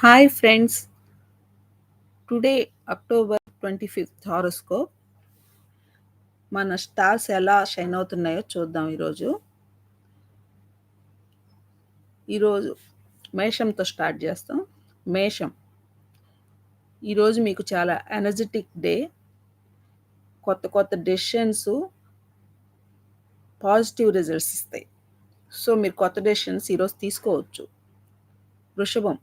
Hi friends today October twenty fifth horoscope మన stars ఎలా shine అవుతున్నాయో చూద్దాం ఈరోజు. ఈరోజు మేషంతో స్టార్ట్ చేస్తాం. మేషం. ఈరోజు మీకు చాలా ఎనర్జెటిక్ డే కొత్త కొత్త డెసిషన్స్ పాజిటివ్ రిజల్ట్స్ ఇస్తాయి. సో మీరు కొత్త డెసిషన్స్ ఈరోజు తీసుకోవచ్చు. వృషభం.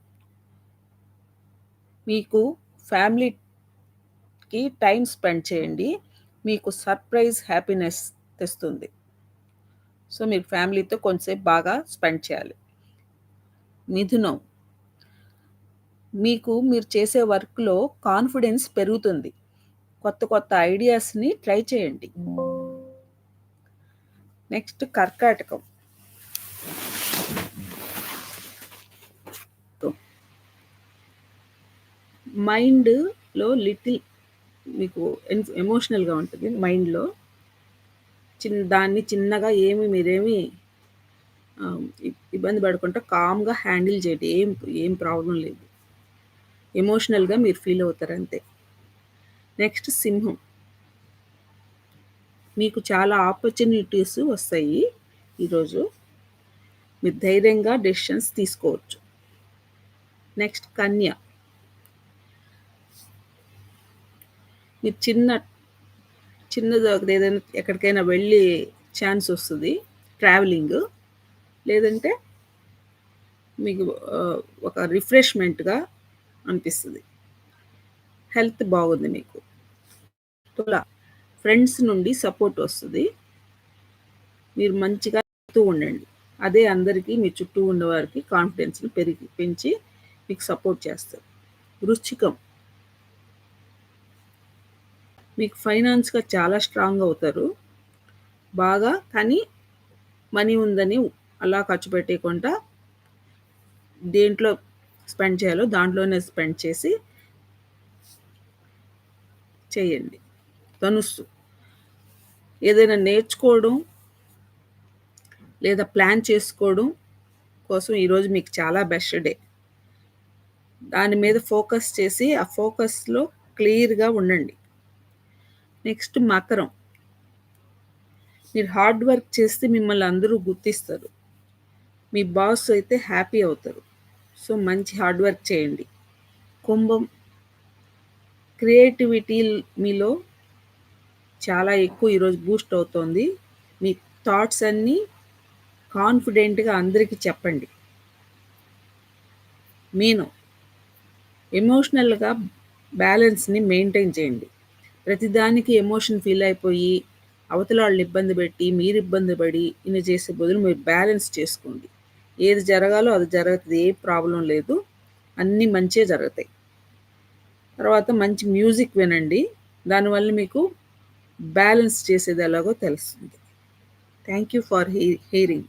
మీకు ఫ్యామిలీకి టైం స్పెండ్ చేయండి. మీకు సర్ప్రైజ్ హ్యాపీనెస్ తెస్తుంది. సో మీరు ఫ్యామిలీతో కొంచెంసేపు బాగా స్పెండ్ చేయాలి. మిథునం. మీకు మీరు చేసే వర్క్లో కాన్ఫిడెన్స్ పెరుగుతుంది. కొత్త కొత్త ఐడియాస్ని ట్రై చేయండి. నెక్స్ట్ కర్కాటకం. మైండ్లో లిటిల్ మీకు ఎమోషనల్గా ఉంటుంది మైండ్లో చిన్న దాన్ని చిన్నగా ఏమి మీరేమి ఇబ్బంది పడకుండా కామ్గా హ్యాండిల్ చేయండి. ఏం ఏం ప్రాబ్లం లేదు. ఎమోషనల్గా మీరు ఫీల్ అవుతారు అంతే. నెక్స్ట్ సింహం. మీకు చాలా ఆపర్చునిటీస్ వస్తాయి ఈరోజు. మీరు ధైర్యంగా డెసిషన్స్ తీసుకోవచ్చు. నెక్స్ట్ కన్య. మీరు చిన్న చిన్నది ఏదైనా ఎక్కడికైనా వెళ్ళి ఛాన్స్ వస్తుంది. ట్రావెలింగ్ లేదంటే మీకు ఒక రిఫ్రెష్మెంట్గా అనిపిస్తుంది. హెల్త్ బాగుంది మీకు. తులా ఫ్రెండ్స్ నుండి సపోర్ట్ వస్తుంది. మీరు మంచిగా ఉండండి. అదే అందరికీ మీ చుట్టూ ఉన్నవారికి కాన్ఫిడెన్స్ని పెరిగి పెంచి మీకు సపోర్ట్ చేస్తారు వృశ్చికం. మీకు ఫైనాన్స్గా చాలా స్ట్రాంగ్ అవుతారు. బాగా కానీ మనీ ఉందని అలా ఖర్చు పెట్టకుండా దేంట్లో స్పెండ్ చేయాలో దాంట్లోనే స్పెండ్ చేసి చేయండి. ధనుస్సు. ఏదైనా నేర్చుకోవడం లేదా ప్లాన్ చేసుకోవడం కోసం ఈరోజు మీకు చాలా బెస్ట్ డే. దాని మీద ఫోకస్ చేసి ఆ ఫోకస్లో క్లియర్గా ఉండండి. నెక్స్ట్ మకరం. మీరు హార్డ్ వర్క్ చేస్తే మిమ్మల్ని అందరూ గుర్తిస్తారు. మీ బాస్ అయితే హ్యాపీ అవుతారు. సో మంచి హార్డ్ వర్క్ చేయండి. కుంభం. క్రియేటివిటీ మీలో చాలా ఎక్కువ ఈరోజు బూస్ట్ అవుతోంది. మీ థాట్స్ అన్నీ కాన్ఫిడెంట్గా అందరికీ చెప్పండి. మీను. ఎమోషనల్గా బ్యాలెన్స్ని మెయింటైన్ చేయండి. ప్రతిదానికి ఎమోషన్ ఫీల్ అయిపోయి అవతల వాళ్ళు ఇబ్బంది పెట్టి మీరు ఇబ్బంది పడి ఇన్ని చేసే బదులు మీరు బ్యాలెన్స్ చేసుకోండి. ఏది జరగాలో అది జరుగుతుంది ఏ ప్రాబ్లం లేదు. అన్నీ మంచిగా జరుగుతాయి. తర్వాత మంచి మ్యూజిక్ వినండి. దానివల్ల మీకు బ్యాలెన్స్ చేసేది ఎలాగో తెలుస్తుంది. Thank you for hearing